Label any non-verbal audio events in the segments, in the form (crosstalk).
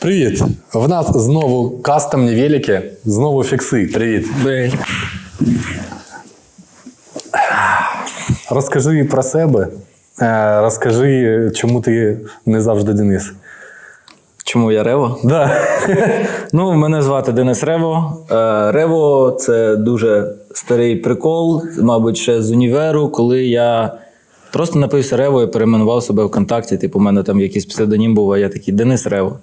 Привіт! В нас знову кастомні велики, знову фікси. Привіт. Блін. Розкажи про себе. Е, Розкажи, чому ти не завжди Денис. Чому я Рево? Да. (laughs) Ну, мене звати Денис Рево. Е, Рево це дуже старий прикол, мабуть, ще з універу, коли я просто напився Рево і перейменував себе ВКонтакті. Типу, у мене там якийсь псевдонім був, а я такий Денис Рево.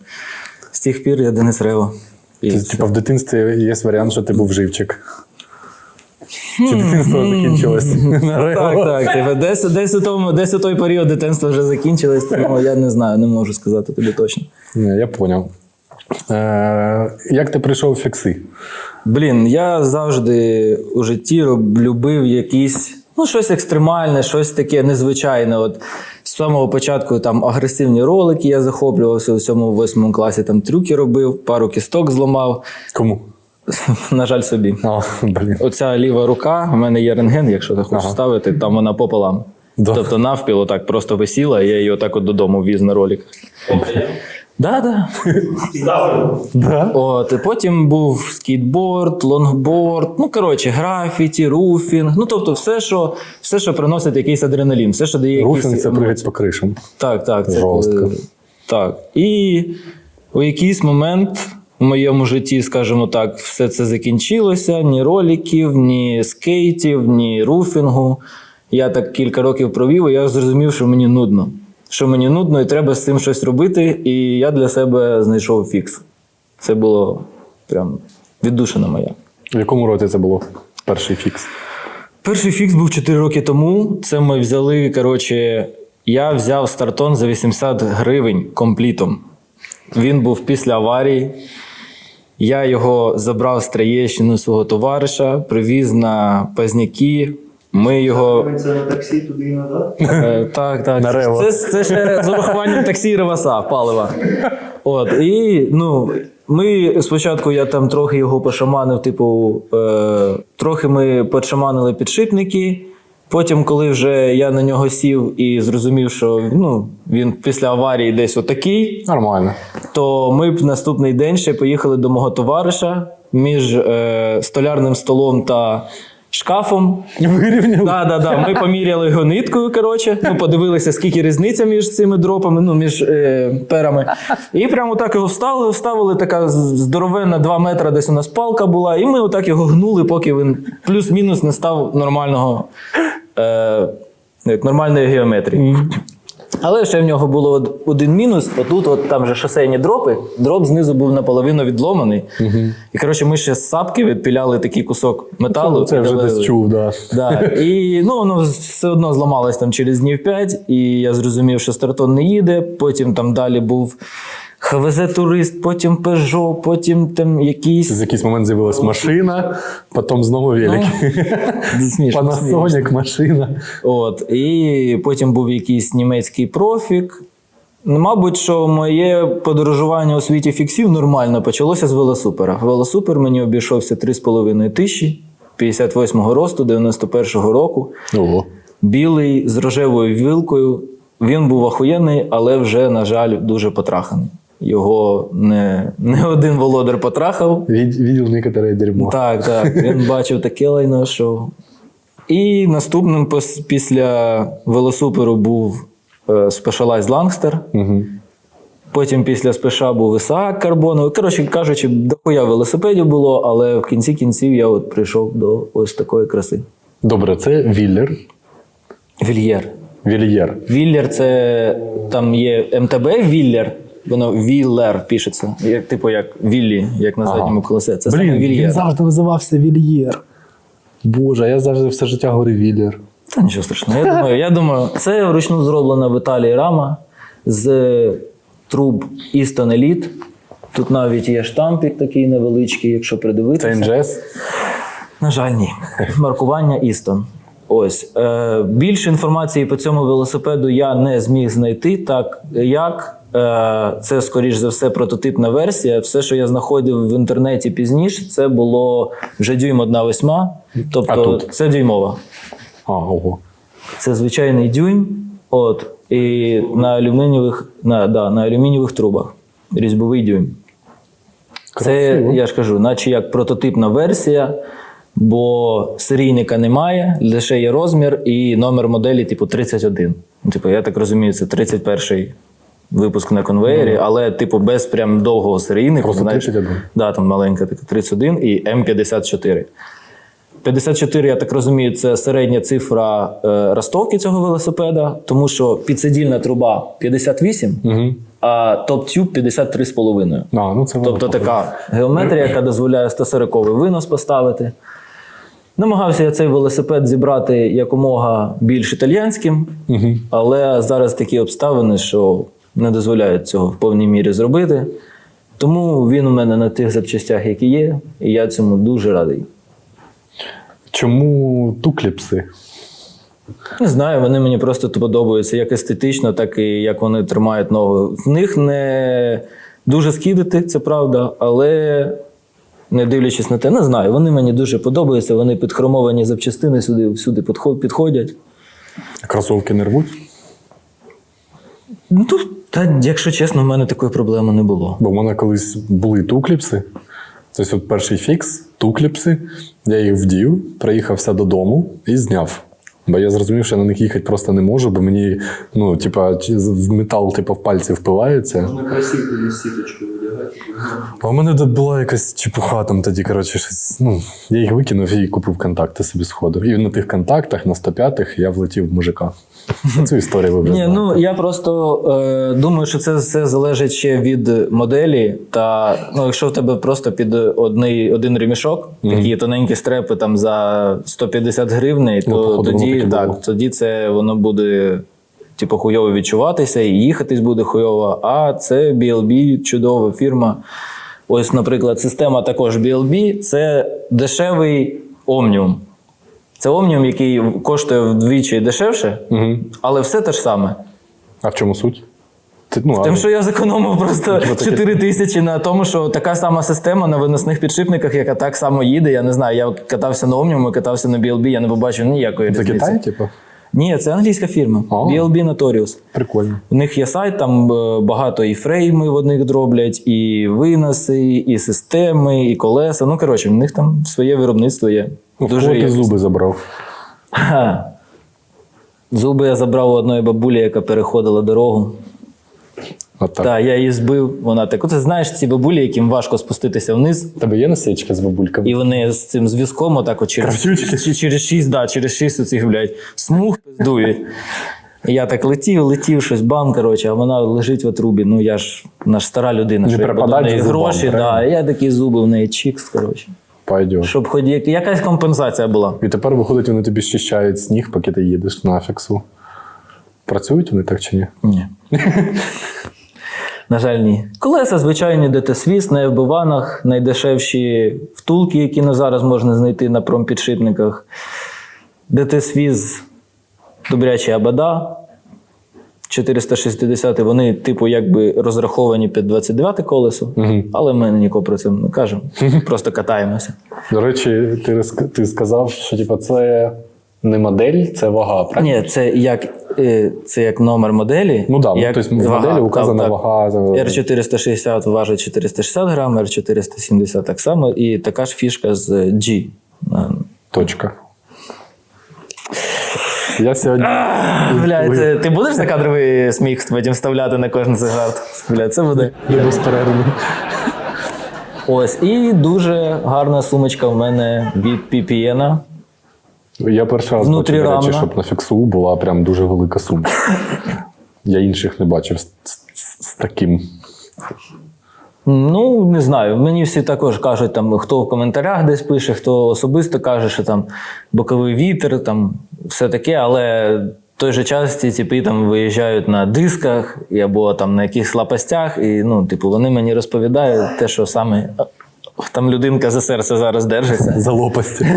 З тих пір я Денис все. типа, в дитинстві є варіант, що ти був живчик. Чи дитинство закінчилось? Так, так. Типу, десь, десь, у тому, десь у той період дитинства вже закінчилось, тому я не знаю, не можу сказати тобі точно. Ні, я поняв. Е, як ти прийшов в фікси? Блін, я завжди у житті любив якісь, ну, щось екстремальне, щось таке незвичайне. От самого початку там агресивні ролики я захоплювався у 7-8 класі, там трюки робив, пару кісток зламав. Кому? (laughs) На жаль, собі. О, блін. Оця ліва рука, у мене є рентген, якщо ти хочеш Ага. ставити, там вона пополам. Да. Тобто навпіл отак просто висіла, і я її отак от додому віз на ролик. Да, да. Да? От, і потім був скейтборд, лонгборд, ну коротше, графіті, руфінг. Ну тобто, все, що, все, що приносить якийсь адреналін, все, що дає Руфінг якийсь це пригать по кришам. Так, так, це Жорстко. так. І у якийсь момент в моєму житті, скажімо так, все це закінчилося: ні роліків, ні скейтів, ні руфінгу. Я так кілька років провів, і я зрозумів, що мені нудно. Що мені нудно, і треба з цим щось робити. І я для себе знайшов фікс. Це було прям віддушина моя. В якому році це було? Перший фікс. Перший фікс був 4 роки тому. Це ми взяли. Коротше, я взяв стартон за 80 гривень комплітом. Він був після аварії. Я його забрав з Троєщини свого товариша, привіз на Пазняки. Ми його. Це на таксі туди і назад. Е, так, так. На Рево. Це, це ще з урахуванням таксі і реваса, палива. От, і ну, ми спочатку я там трохи його пошаманив, типу, е, трохи ми подшаманили підшипники. Потім, коли вже я на нього сів і зрозумів, що ну, він після аварії десь отакий, Нормально. то ми б наступний день ще поїхали до мого товариша між е, столярним столом та шкафом. вирівняли. Да, да, да. Ми поміряли його ниткою, коротше. Ну, подивилися, скільки різниця між цими дропами, ну, між е, перами. І прямо так його вставили, вставили, така здоровенна 2 метри, десь у нас палка була, і ми отак його гнули, поки він плюс-мінус не став нормального, е, нормальної геометрії. Але ще в нього було один мінус. Отут, от там же шосейні дропи, дроп знизу був наполовину відломаний. І коротше, ми ще з сапки відпіляли такий кусок металу. Це це вже десь чув, да. Да. І ну, воно все одно зламалось там через днів 5, і я зрозумів, що стартон не їде. Потім там далі був ХВЗ Турист, потім Peugeot, потім там якийсь. В якийсь момент з'явилась машина, потім знову велик. Ну, Смішно, смішно. Машина. От. І потім був якийсь німецький профік. Ну, Мабуть, що моє подорожування у світі фіксів нормально почалося з велосупера. Велосупер мені обійшовся 3,5 тисячі 58-го росту, 91-го року. Ого. білий з рожевою вілкою. Він був охуєнний, але вже, на жаль, дуже потраханий. Його не, не один володар потрахав. Вид- Видел некоторое дерьмо. Так, так. Він (laughs) бачив таке лайно, що. І наступним пос- після велосуперу був е, Specialized Langster. Угу. Потім після спеша був Ісаак карбоновий. Коротше кажучи, дохуя велосипедів було, але в кінці кінців я от прийшов до ось такої краси. Добре, це Віллер. Вільєр. Вільєр. Віллер це там є МТБ Віллер, воно Віллер пишеться, як, типу як Віллі, як на Ага. задньому колесе. Це Блін, саме він Вільєр. завжди називався Вільєр. Боже, я завжди все життя говорив Віллер. Та нічого страшного. Я думаю, я думаю, це вручну зроблена в Італії рама з труб Easton Elite. Тут навіть є штампик такий невеличкий, якщо Це придивитися. інжес. На жаль, ні. Маркування Істон. Ось е, більше інформації по цьому велосипеду я не зміг знайти, так як е, це, скоріш за все, прототипна версія. Все, що я знаходив в інтернеті пізніше, це було вже дюйм 1,8. А Тобто це дюймова. А, ого. Це звичайний дюйм. От, і на алюмінієвих, на, да, на алюмінієвих трубах. різьбовий дюйм. Це, я ж кажу, наче як прототипна версія, бо серійника немає, лише є розмір і номер моделі, типу, 31. Ну, Типу, я так розумію, це 31-й випуск на конвеєрі, але, типу, без прям довгого серійника. Просто знаєш, 31. Да, там маленька така 31 і М54. 54, я так розумію, це середня цифра е, ростовки цього велосипеда, тому що підсидільна труба 58, Угу. а топ-тюб 53,5. А, ну це Тобто така геометрія, яка дозволяє 140 винос поставити. Намагався я цей велосипед зібрати якомога більш італіянським, Угу. але зараз такі обставини, що не дозволяють цього в повній мірі зробити. Тому він у мене на тих запчастях, які є, і я цьому дуже радий. Чому тукліпси? Не знаю, вони мені просто подобаються як естетично, так і як вони тримають ногу. В них не дуже скидати, це правда, але не дивлячись на те, не знаю. Вони мені дуже подобаються. Вони підхромовані запчастини сюди всюди підход- підходять. Кросовки не рвуть? Ну та, якщо чесно, в мене такої проблеми не було. Бо в мене колись були тукліпси. Тобто, от перший фікс, тукліпси. Я їх вдів, приїхався додому і зняв. Бо я зрозумів, що я на них їхати просто не можу, бо мені, ну, типа, в метал, типу, в пальці впивається. Можна красиву сіточку видягати. А у мене тут була якась чепуха там тоді, коротше, щось. Ну, я їх викинув і купив контакти собі сходу. І на тих контактах, на 105-х, я влетів в мужика. (laughs) Цю історію ви Ні, ну я просто е, думаю, що це все залежить ще від моделі. Та ну, якщо в тебе просто під одний, один ремішок, такі тоненькі стрепи там за 150 гривень, то Ну, походу, тоді, було. так, тоді це воно буде. Типу, хуйово відчуватися і їхатись буде хуйово. А це BLB, чудова фірма. Ось, наприклад, система також BLB це дешевий Omnium. Це Omnium, який коштує вдвічі дешевше, Угу. але все те ж саме. А в чому суть? Ти, ну, Тим, а- що я зекономив просто Типу, 4 тисячі на тому, що така сама система на виносних підшипниках, яка так само їде. Я не знаю, я катався на Omnium, катався на BLB, я не побачив ніякої Це. Китай, типу? Ні, це англійська фірма. А. BLB Notorious. Прикольно. У них є сайт, там е, багато і фрейми в одних дроблять, і виноси, і системи, і колеса. Ну, коротше, в них там своє виробництво є. Ну, Дуже Дуже ти зуби забрав. Ха. Зуби я забрав у одної бабулі, яка переходила дорогу. От так. Так, я її збив. Вона так. Оце знаєш ці бабулі, яким важко спуститися вниз. У тебе є насічка з бабульками? І вони з цим зв'язком, отак от через, Кравчучки. чи- через шість, да, через шість оцих, блядь, смуг пиздують. І Я так летів, летів, щось бам, коротше, а вона лежить в отрубі. Ну я ж наш стара людина, Не що я буду в неї же зубам, гроші, да, правильно? і я такі зуби в неї чікс, коротше. Пойдет. Щоб хоч як- якась компенсація була. І тепер виходить, вони тобі щищають сніг, поки ти їдеш на фіксу. Працюють вони так чи ні? Ні. На жаль, ні. Колеса звичайні ДТ-свіс на FB-ванах, найдешевші втулки, які на зараз можна знайти на промпідшипниках. ДТ-свіз добрячі абада. 460 вони, типу, якби розраховані під 29 колесо, Угу. але ми нікого про це не кажемо. Просто катаємося. До речі, ти, ти сказав, що типу, це не модель, це вага, правильно? Ні, це як, е, це як номер моделі. Ну да, як тобто в моделі указана Так, так. вага. R460 важить 460 грам, R470 так само, і така ж фішка з G. Точка. Я сьогодні. Бля, це, ти будеш закадровий сміх потім вставляти на кожен зигард? Бля, це буде. Я безперервно. Ось, і дуже гарна сумочка в мене від PPN. Я перший раз бачу, до речі, щоб на фіксу була прям дуже велика сума. Я інших не бачив з, з- з таким. Ну, не знаю. Мені всі також кажуть, там, хто в коментарях десь пише, хто особисто каже, що там боковий вітер, там все таке, але в той же час ці типи там виїжджають на дисках або там на якихось лапастях, і ну, типу, вони мені розповідають те, що саме там людинка за серце зараз держиться. За лопасті. (laughs)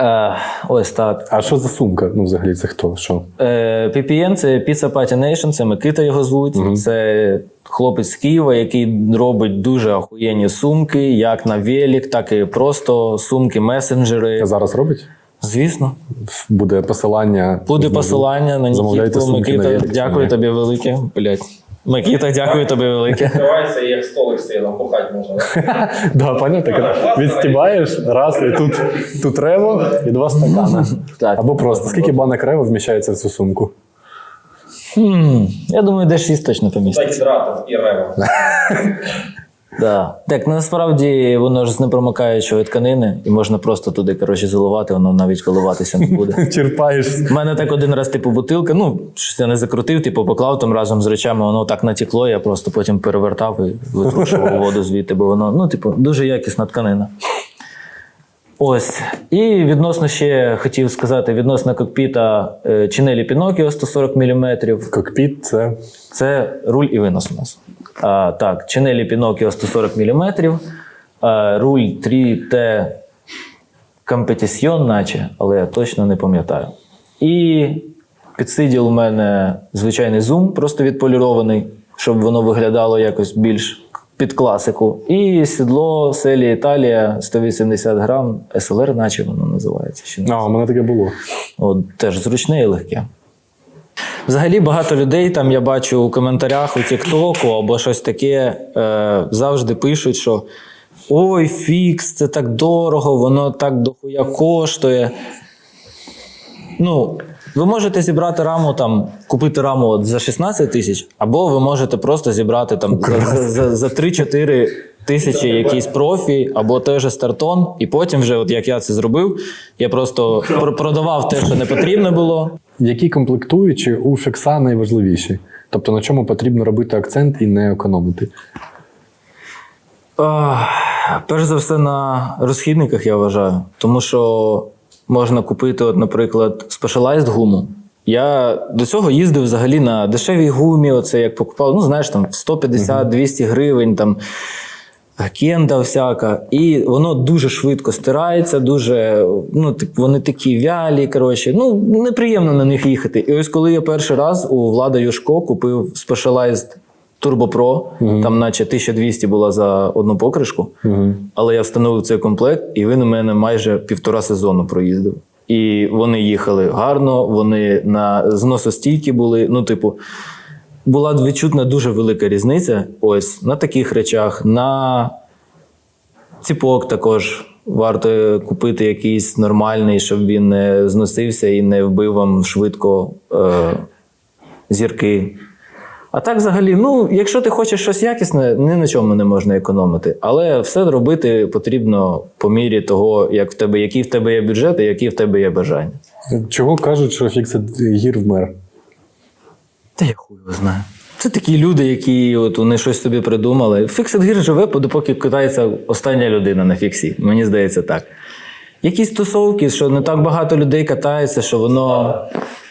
Е, ось так. А що за сумка? Ну, взагалі, це хто? Що? Е, PPN це Pizza Party Nation, це Микита його звуть. Це хлопець з Києва, який робить дуже охуєнні сумки, як на велик, так і просто сумки, месенджери. А зараз робить? Звісно. Буде посилання. Буде посилання на Нікітку. сумки на Микита, дякую тобі велике. Блять. Микита, дякую тобі велике. Відкривається і як столик стоїть, там пухати можна. (laughs) да? Понятно, так відстібаєш, раз, і тут, тут рево і два стакана. Так. Або просто скільки банок рево вміщається в цю сумку? Хм, я думаю, де 6 точно Та поміститься. гідратор і рева. (laughs) Да. Так, насправді воно ж з непромикаючої тканини, і можна просто туди, коротше, заливати, воно навіть коливатися не буде. (laughs) Черпаєш. У мене так один раз, типу, бутилка, ну, щось я не закрутив, типу, поклав там разом з речами, воно так натекло, я просто потім перевертав і витрушував воду звідти, бо воно, ну, типу, дуже якісна тканина. Ось. І відносно ще хотів сказати, відносно кокпіта е, Чинелі Pinocchio 140 мм. Кокпіт це Це руль і винос у нас. А, так, Чинелі Pinocchio 140 мм, а, руль 3T Competition, наче, але я точно не пам'ятаю. І підсиділ у мене звичайний зум, просто відполірований, щоб воно виглядало якось більш під класику. І сідло селі Італія 180 грам, SLR, наче воно називається. Ще а, у мене таке було. От, теж зручне і легке. Взагалі багато людей там я бачу у коментарях у Тіктоку або щось таке е, завжди пишуть, що ой, фікс, це так дорого, воно так дохуя коштує. Ну, ви можете зібрати раму там, купити раму от за 16 тисяч, або ви можете просто зібрати там за, за, за, за 3-4 тисячі якийсь профі, або той же стартон, і потім, вже, от як я це зробив, я просто пр- продавав те, що не потрібно було. Які комплектуючі у фікса найважливіші? Тобто на чому потрібно робити акцент і не економити? Перш за все на розхідниках, я вважаю. Тому що можна купити, от, наприклад, Specialized гуму. Я до цього їздив взагалі на дешевій гумі, оце як покупав, ну знаєш, там 150-200 гривень, там кенда всяка. І воно дуже швидко стирається, дуже, ну, тип, вони такі вялі, коротше, ну, неприємно на них їхати. І ось коли я перший раз у Влада Юшко купив Specialized Turbo Pro, там наче 1200 була за одну покришку, але я встановив цей комплект, і він у мене майже півтора сезону проїздив. І вони їхали гарно, вони на зносостійкі були. Ну, типу, була відчутна дуже велика різниця. Ось на таких речах, на ціпок також варто купити якийсь нормальний, щоб він не зносився і не вбив вам швидко е, зірки. А так, взагалі, ну, якщо ти хочеш щось якісне, ні на чому не можна економити. Але все робити потрібно по мірі того, як в тебе, який в тебе є бюджет і які в тебе є бажання. Чого кажуть, що фіксит гір вмер? Та я хуй його знаю. Це такі люди, які от вони щось собі придумали. Фіксит гір живе, допоки катається остання людина на фіксі. Мені здається так. Якісь тусовки, що не так багато людей катається, що воно.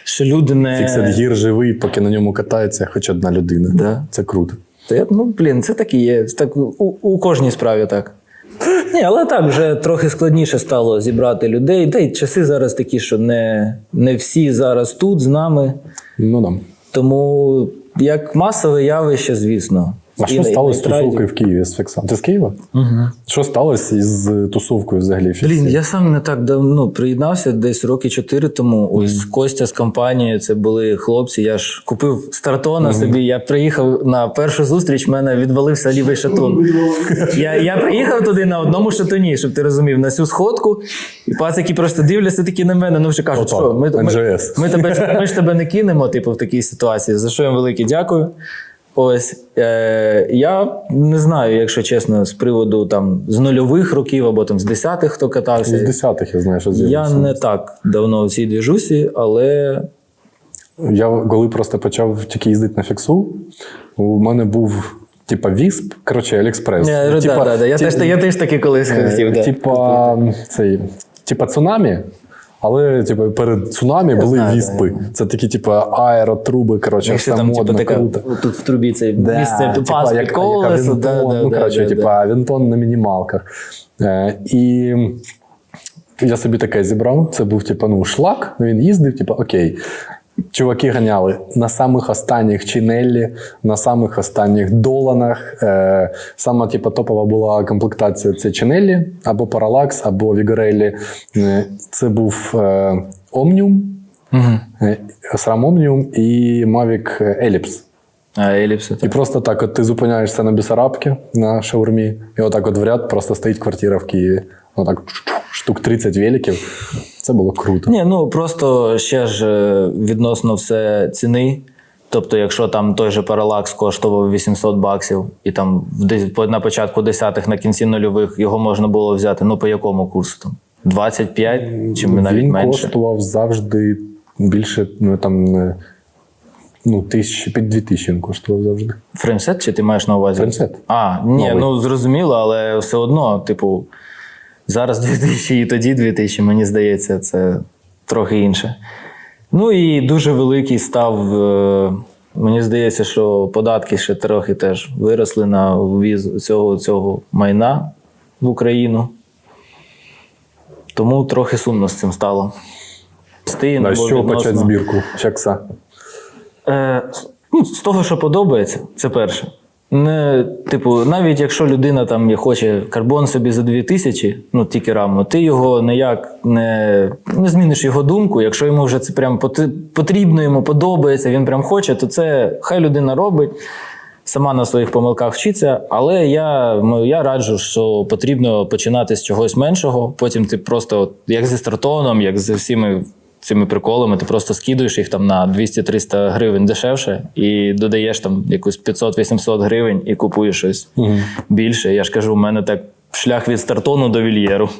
Що люди не. Фіксит гір живий, поки на ньому катається хоч одна людина. Да. Це круто. Та я, ну, блін, це так і є. Так, у, у кожній справі так. Ні, але так вже трохи складніше стало зібрати людей. Та й часи зараз такі, що не, не всі зараз тут з нами. Ну там. Тому як масове явище, звісно. А що сталося з тусовкою в Києві з фіксом? Ти з Києва? Угу. Що сталося із тусовкою взагалі? Блін, я сам не так давно приєднався, десь роки чотири тому. Ось Костя з компанією, це були хлопці. Я ж купив стартона собі. Я приїхав на першу зустріч, в мене відвалився лівий шатун. Я, я приїхав туди на одному шатуні, щоб ти розумів, на цю сходку. І пацики просто дивляться такі на мене. Ну вже кажуть, Отак, що ми, ми, NGS. ми, тебе, ми ж тебе не кинемо, типу, в такій ситуації. За що їм велике дякую. Ось е, я не знаю, якщо чесно, з приводу там з нульових років або там з десятих, хто катався. З десятих я знаю, що Я не так давно в цій двіжусі, але Я коли просто почав тільки їздити на фіксу, у мене був типа Вісп, коротше, Аліекспрес. Я, да, Типа- да, да. Я, тип- теж, я теж таки колись хотів. Да. Типа цей, типа цунамі. Але типу, перед цунамі були знаю, віспи. да, Це такі, типу, аеротруби, коротше, все там, модно, типу, круто. тут в трубі це Да, місце типа, пас під колесо. Да, да, ну, да, коротше, да, типа, да. вінтон на мінімалках. Е, і я собі таке зібрав. Це був, типу, ну, шлак, він їздив, типу, окей. Чуваки ганяли на самих останніх Чинеллі, на самих останніх Доланах. Е, сама типу, топова була комплектація це Чинеллі, або Parallax, або Vigorelli. Е, Це був е, Omnium, Угу. е, SRAM Omnium і Mavic Ellipse. А еліпси. І просто так, от ти зупиняєшся на Бісарабці на шаурмі, і отак от в ряд просто стоїть квартира в Києві. Отак штук 30 великів. Це було круто. Ні, ну просто ще ж е, відносно все ціни. Тобто, якщо там той же паралакс коштував 800 баксів, і там на початку десятих, на кінці нульових його можна було взяти. Ну по якому курсу там? 25 чи навіть Він менше. коштував завжди більше, ну там е, ну, тисячі, під дві тисячі він коштував завжди. Фреймсет, чи ти маєш на увазі? Фреймсет. А, ні, Новий. ну зрозуміло, але все одно, типу, зараз (laughs) 2000 і тоді 2000, мені здається, це трохи інше. Ну і дуже великий став. е, Мені здається, що податки ще трохи теж виросли на ввіз цього, цього майна в Україну. Тому трохи сумно з цим стало. Стин, А з чого почати збірку? Чакса. Е, ну, з того, що подобається, це перше. Не, типу, навіть якщо людина там хоче карбон собі за 2000, ну тільки раму, ти його ніяк не, не зміниш його думку. Якщо йому вже це прям потрібно, йому подобається, він прям хоче, то це хай людина робить. Сама на своїх помилках вчиться, але я, ну, я раджу, що потрібно починати з чогось меншого. Потім ти просто, от, як зі стартоном, як з всіми цими приколами, ти просто скидуєш їх там на 200-300 гривень дешевше і додаєш там якусь 500-800 гривень і купуєш щось більше. Я ж кажу, у мене так шлях від стартону до вільєру.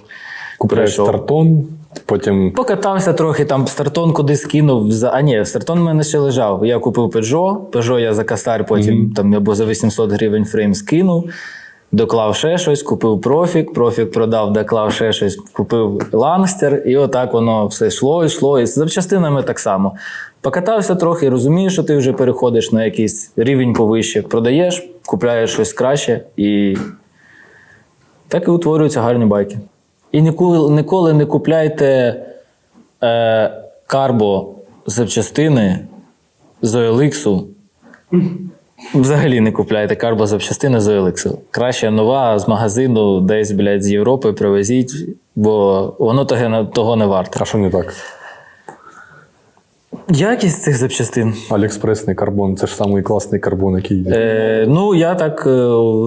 Пройшов. стартон, потім Покатався трохи, там стартон кудись кинув. За... А ні, стартон в мене ще лежав. Я купив Peugeot, Peugeot я за кастар потім там або за 800 гривень фрейм скинув, доклав ще щось, купив профік, профік продав, доклав ще щось, купив лангстер, і отак воно все йшло, йшло. І з запчастинами так само. Покатався трохи, розумієш, що ти вже переходиш на якийсь рівень повище, продаєш, купляєш щось краще і так і утворюються гарні байки. І ніколи, ніколи не купляйте е, карбо запчастини з OLX. Взагалі не купляйте карбо запчастини з OLX. Краще нова з магазину десь, блядь, з Європи привезіть, бо воно того, не- того не варте. а що не так? Якість цих запчастин. Аліекспресний карбон це ж самий класний карбон, який є. Е, ну, я так е,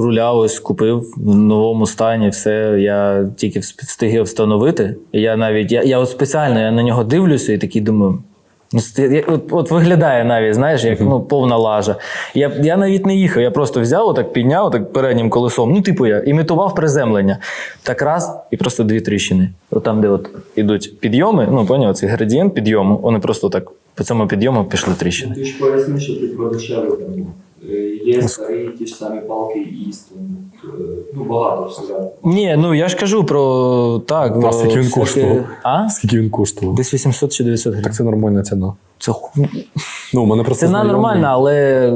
руля ось купив в новому стані, все. Я тільки встиг його встановити. Я навіть я, я от спеціально я на нього дивлюся і такий думаю. Ну, от, от виглядає навіть, знаєш, як ну, повна лажа. Я, я навіть не їхав, я просто взяв, отак підняв так переднім колесом. Ну, типу, я імітував приземлення. Так раз, і просто дві тріщини. От там, де от ідуть підйоми, ну, поняв, цей градієнт підйому, вони просто так по цьому підйому пішли тріщини. Ти ж поясни, що ти про дешевий е, Є старі ті ж самі палки Істон. е, Ну, багато всього. Ні, ну я ж кажу про так. А про скільки він коштував? А? Скільки він коштував? Десь 800 чи 900 гривень. Так це нормальна ціна. Це Ну, у мене просто ціна знайомий- нормальна, але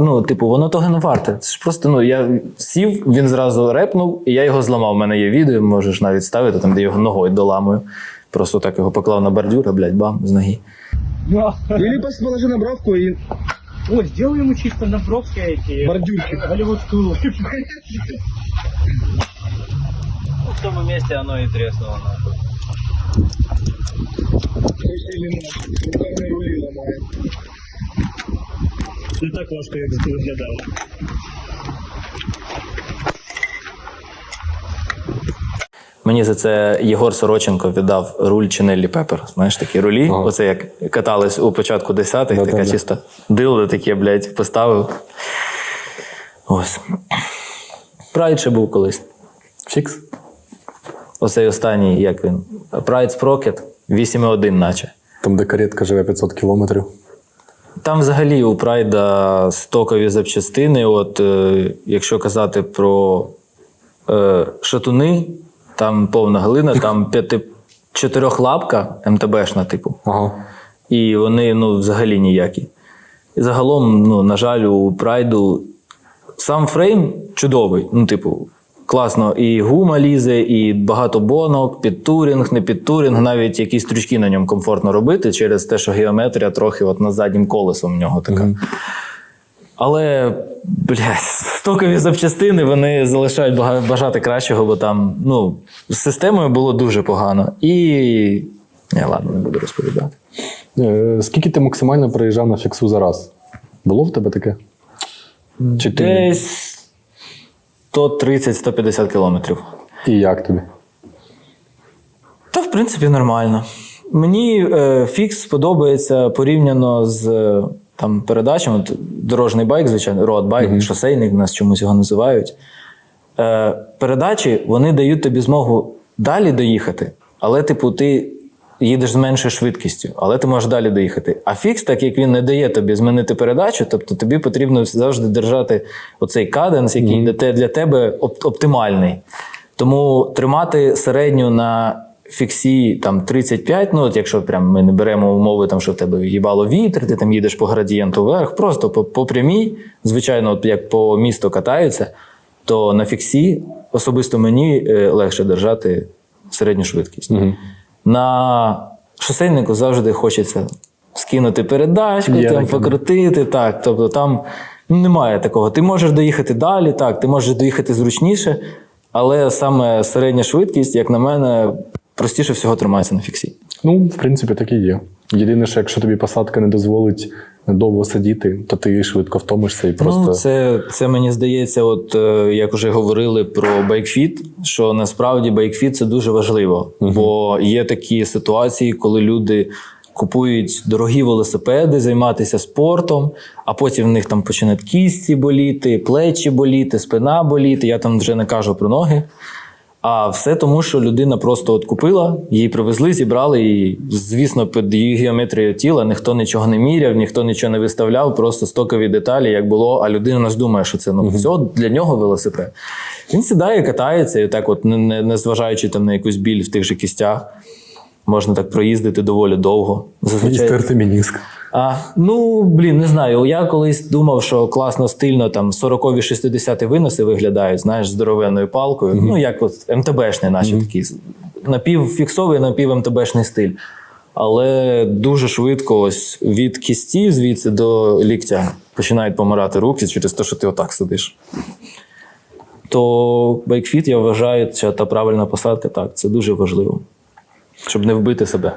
ну, типу, воно того не варте. Це ж просто ну, я сів, він зразу репнув, і я його зламав. У мене є відео, можеш навіть ставити, там, де його ногою доламую. Просто так його поклав на бордюр, а блядь, бам, з ноги. Или положи на бровку и О, сделай ему чисто на бровке эти бордюрчик. голливудскую улыбку. (laughs) В том месте оно и треснуло. Или рули ломает. Не так важко, як виглядало. Мені за це Єгор Сороченко віддав руль Чинеллі Пепер. Знаєш, такі рулі. Ага. Оце як катались у початку десятих, така Да-да-да. чисто дилда таке, блядь, поставив. Ось. Прайд ще був колись. Фікс? Оцей останній, як він? Pride Sprocket 8.1, наче. Там, де каретка живе 500 кілометрів. Там взагалі у Прайда стокові запчастини. От, е, якщо казати про е, шатуни, там повна глина, там п'яти, чотирьохлапка МТБшна, типу. Ага. І вони ну, взагалі ніякі. І загалом, ну, на жаль, у Прайду сам фрейм чудовий. Ну, типу, класно. І гума лізе, і багато бонок, під турінг, не під турінг, навіть якісь стрічки на ньому комфортно робити через те, що геометрія трохи от над заднім колесом в нього така. Але, блядь, (laughs) стокові запчастини вони залишають бажати кращого, бо там ну, з системою було дуже погано. І. Ні, ладно, не буду розповідати. Е, Скільки ти максимально проїжджав на фіксу за раз? Було в тебе таке? Чи ти... Десь 130-150 кілометрів. І як тобі? Та, в принципі, нормально. Мені е, фікс подобається порівняно з е, там, передачами. От, дорожній байк, звичайно, роад-байк, шосейник, нас чомусь його називають. Е, передачі вони дають тобі змогу далі доїхати, але, типу, ти їдеш з меншою швидкістю, але ти можеш далі доїхати. А фікс, так як він не дає тобі змінити передачу, тобто тобі потрібно завжди держати оцей каденс, який те- для тебе оп- оптимальний. Тому тримати середню на фіксі там 35, ну от якщо прям ми не беремо умови, там, що в тебе їбало вітер, ти там їдеш по градієнту вверх, просто по, по прямій, звичайно, от як по місту катаються, то на фіксі особисто мені е, легше держати середню швидкість. На шосейнику завжди хочеться скинути передачку, там, покрутити. Так, тобто там немає такого. Ти можеш доїхати далі, так, ти можеш доїхати зручніше, але саме середня швидкість, як на мене, простіше всього тримається на фіксі. Ну, в принципі, так і є. Єдине, що якщо тобі посадка не дозволить довго сидіти, то ти швидко втомишся і просто. Ну, це, це мені здається, от е, як вже говорили про байкфіт, що насправді байкфіт це дуже важливо, бо є такі ситуації, коли люди. Купують дорогі велосипеди, займатися спортом, а потім в них там починають кісті боліти, плечі боліти, спина боліти. Я там вже не кажу про ноги. А все тому, що людина просто от купила, її привезли, зібрали, і, звісно, під її геометрію тіла ніхто нічого не міряв, ніхто нічого не виставляв, просто стокові деталі, як було. А людина нас думає, що це ну все для нього велосипед. Він сідає, катається, і так, от, не, не, не зважаючи там на якусь біль в тих же кістях, можна так проїздити доволі довго. І стерти мініск. А, ну, блін, не знаю. Я колись думав, що класно стильно там 40-ві 60 виноси виглядають, знаєш, здоровенною палкою. Ну, як от МТБшний, наче такий напівфіксовий, напів-МТБшний стиль. Але дуже швидко, ось від кісті звідси до ліктя починають помирати руки через те, що ти отак сидиш. То байкфіт, я вважаю, що та правильна посадка, так, це дуже важливо, щоб не вбити себе.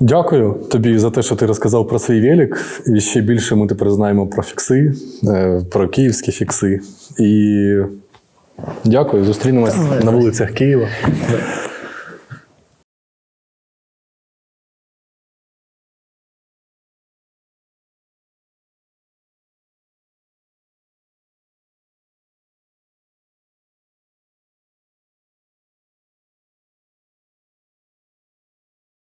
Дякую тобі за те, що ти розказав про свій велик. І ще більше ми тепер знаємо про фікси, е, про київські фікси. І дякую, зустрінемось на вулицях Києва.